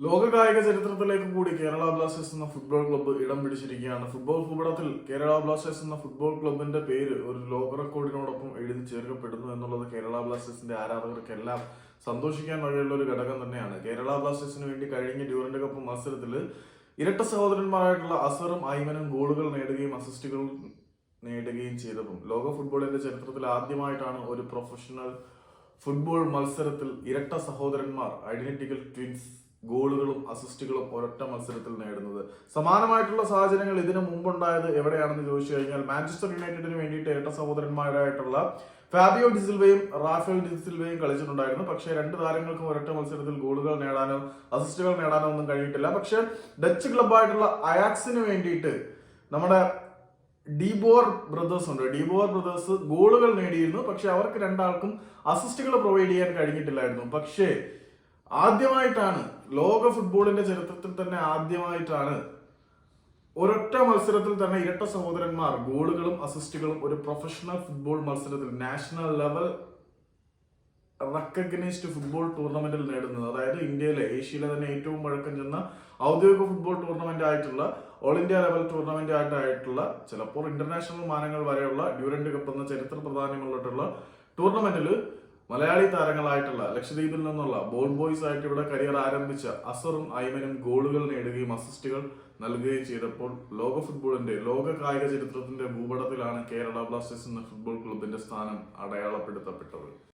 ലോക കായിക ചരിത്രത്തിലേക്ക് കൂടി കേരള ബ്ലാസ്റ്റേഴ്സ് എന്ന ഫുട്ബോൾ ക്ലബ്ബ് ഇടം പിടിച്ചിരിക്കുകയാണ്. ഫുട്ബോൾ ഭൂപടത്തിൽ കേരള ബ്ലാസ്റ്റേഴ്സ് എന്ന ഫുട്ബോൾ ക്ലബിന്റെ പേര് ഒരു ലോക റെക്കോർഡിനോടൊപ്പം എഴുതി ചേർക്കപ്പെടുന്നു എന്നുള്ളത് കേരള ബ്ലാസ്റ്റേഴ്സിന്റെ ആരാധകർക്കെല്ലാം സന്തോഷിക്കാൻ വഴിയുള്ള ഒരു ഘടകം തന്നെയാണ്. കേരള ബ്ലാസ്റ്റേഴ്സിന് വേണ്ടി കഴിഞ്ഞ ഡ്യൂറന്റ് കപ്പ് മത്സരത്തിൽ ഇരട്ട സഹോദരന്മാരായിട്ടുള്ള അസറും ഐമനും ഗോളുകൾ നേടുകയും അസിസ്റ്റുകൾ നേടുകയും ചെയ്തതും. ലോക ഫുട്ബോളിന്റെ ചരിത്രത്തിൽ ആദ്യമായിട്ടാണ് ഒരു പ്രൊഫഷണൽ ഫുട്ബോൾ മത്സരത്തിൽ ഇരട്ട സഹോദരന്മാർ ഐഡന്റിക്കൽ ട്വിൻസ് ഗോളുകളും അസിസ്റ്റുകളും ഒരൊറ്റ മത്സരത്തിൽ നേടുന്നത്. സമാനമായിട്ടുള്ള സാഹചര്യങ്ങൾ ഇതിനു മുമ്പുണ്ടായത് എവിടെയാണെന്ന് ചോദിച്ചു കഴിഞ്ഞാൽ മാഞ്ചസ്റ്റർ യുണൈറ്റഡിന് വേണ്ടിയിട്ട് ഏട്ട സഹോദരന്മാരായിട്ടുള്ള ഫാബിയോ ഡിസിൽവയും റാഫേൽ ഡിസിൽവയും കളിച്ചിട്ടുണ്ടായിരുന്നു. പക്ഷേ രണ്ട് താരങ്ങൾക്കും ഒരൊറ്റ മത്സരത്തിൽ ഗോളുകൾ നേടാനോ അസിസ്റ്റുകൾ നേടാനോ ഒന്നും കഴിഞ്ഞിട്ടില്ല. പക്ഷെ ഡച്ച് ക്ലബ്ബായിട്ടുള്ള അയാക്സിന് വേണ്ടിയിട്ട് നമ്മുടെ ഡിബോർ ബ്രദേഴ്സ് ഉണ്ട്. ഡിബോർ ബ്രദേഴ്സ് ഗോളുകൾ നേടിയിരുന്നു. പക്ഷെ അവർക്ക് രണ്ടാൾക്കും അസിസ്റ്റുകൾ പ്രൊവൈഡ് ചെയ്യാൻ കഴിഞ്ഞിട്ടില്ലായിരുന്നു. പക്ഷേ ആദ്യമായിട്ടാണ് ലോക ഫുട്ബോളിന്റെ ചരിത്രത്തിൽ തന്നെ ആദ്യമായിട്ടാണ് ഒരൊറ്റ മത്സരത്തിൽ തന്നെ ഇരട്ട സഹോദരന്മാർ ഗോളുകളും അസിസ്റ്റുകളും ഒരു പ്രൊഫഷണൽ ഫുട്ബോൾ മത്സരത്തിൽ നാഷണൽ ലെവൽ റെക്കഗ്നൈസ്ഡ് ഫുട്ബോൾ ടൂർണമെന്റിൽ നേടുന്നത്. അതായത് ഇന്ത്യയിലെ ഏഷ്യയിലെ തന്നെ ഏറ്റവും പഴക്കം ചെന്ന ഔദ്യോഗിക ഫുട്ബോൾ ടൂർണമെന്റ് ആയിട്ടുള്ള ഓൾ ഇന്ത്യ ലെവൽ ടൂർണമെന്റ് ആയിട്ടായിട്ടുള്ള ചിലപ്പോൾ ഇന്റർനാഷണൽ മാനങ്ങൾ വരെയുള്ള ഡ്യൂറന്റ് കപ്പ് എന്ന ചരിത്ര പ്രാധാന്യമുള്ള ടൂർണമെന്റിൽ മലയാളി താരങ്ങളായിട്ടുള്ള ലക്ഷദ്വീപിൽ നിന്നുള്ള ബോൾ ബോയ്സ് ആയിട്ട് ഇവിടെ കരിയർ ആരംഭിച്ച അസറും ഐമനും ഗോളുകൾ നേടുകയും അസിസ്റ്റുകൾ നൽകുകയും ചെയ്തപ്പോൾ ലോക ഫുട്ബോളിന്റെ ലോക കായിക ചരിത്രത്തിന്റെ ഭൂപടത്തിലാണ് കേരള ബ്ലാസ്റ്റേഴ്സ് എന്ന ഫുട്ബോൾ ക്ലബിന്റെ സ്ഥാനം അടയാളപ്പെടുത്തപ്പെട്ടത്.